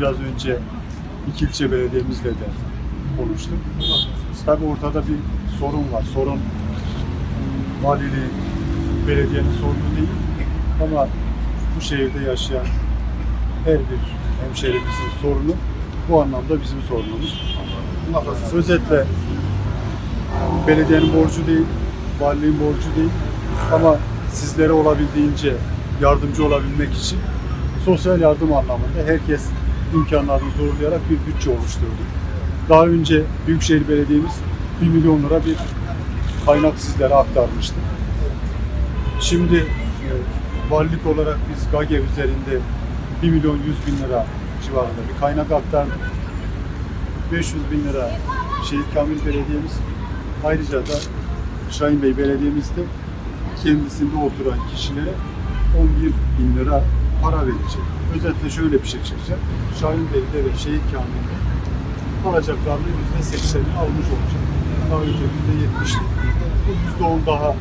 biraz önce iki ilçe belediyemizle de konuştuk. Tabii ortada bir sorun var. Sorun valiliğin, belediyenin sorunu değil. Ama bu şehirde yaşayan her bir hemşehrimizin sorunu bu anlamda bizim sorunumuz. Özetle belediyenin borcu değil, valiliğin borcu değil ama sizlere olabildiğince yardımcı olabilmek için sosyal yardım anlamında herkes imkanlarını zorlayarak bir bütçe oluşturdu. Daha önce Büyükşehir Belediye'miz 1 milyon lira bir kaynak sizlere aktarmıştı. Şimdi e, valilik olarak biz GAGE üzerinde 1 milyon 100 bin lira civarında bir kaynak aktardık. 500 bin lira Şehit Kamil Belediye'miz ayrıca da Şahin Bey Belediye'mizde kendisinde oturan kişilere 11 bin lira para verecek. Özetle şöyle bir şey çıkacak. Şahin Bey'de ve Şehit Kamil'de alacaklarını %80'ini almış olacak. Daha önce %70'lik. Bu %10 daha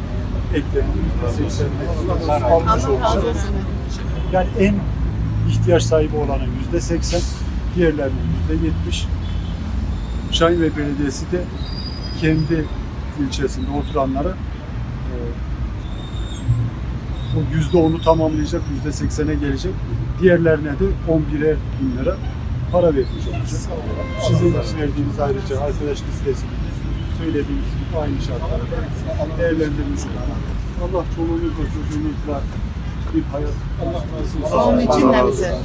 eklendi. %80'ini almış olacak. Yani en ihtiyaç sahibi olanın %80, diğerlerinin %70. Şahin Bey Belediyesi de kendi ilçesinde oturanlara o yüzde onu tamamlayacak, yüzde seksene gelecek. Diğerlerine de 11'er bin lira para vermiş olacak. Sizin verdiğiniz ayrıca arkadaş listesini söylediğiniz gibi aynı şartlarda değerlendirmiş olacak. Allah çoluğunuzla çocuğunuzla bir hayat Onun için de bize.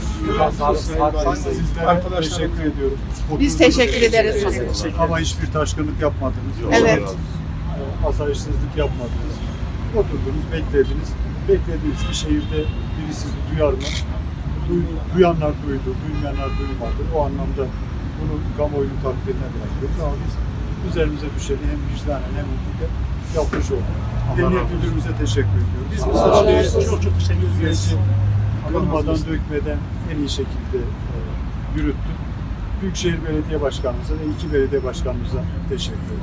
Sizlere teşekkür ediyorum. Biz teşekkür ederiz. Ama hiçbir taşkınlık yapmadınız. Evet. Asayişsizlik yapmadınız. Oturdunuz, beklediniz. Beklediğiniz ki şehirde biri sizi duyar mı? Duy- duyanlar duydu, duymayanlar duymadı. O anlamda bunu kamuoyunun takdirine bırakıyoruz. Ama biz üzerimize düşeni hem vicdanen hem hukuken yapmış olduk. Emniyet Müdürümüze teşekkür ediyoruz. Biz razı olsun. çok çok teşekkür ederiz. Kırmadan, dökmeden en iyi şekilde e, yürüttük. Büyükşehir Belediye Başkanımıza ve iki belediye başkanımıza teşekkür ederim.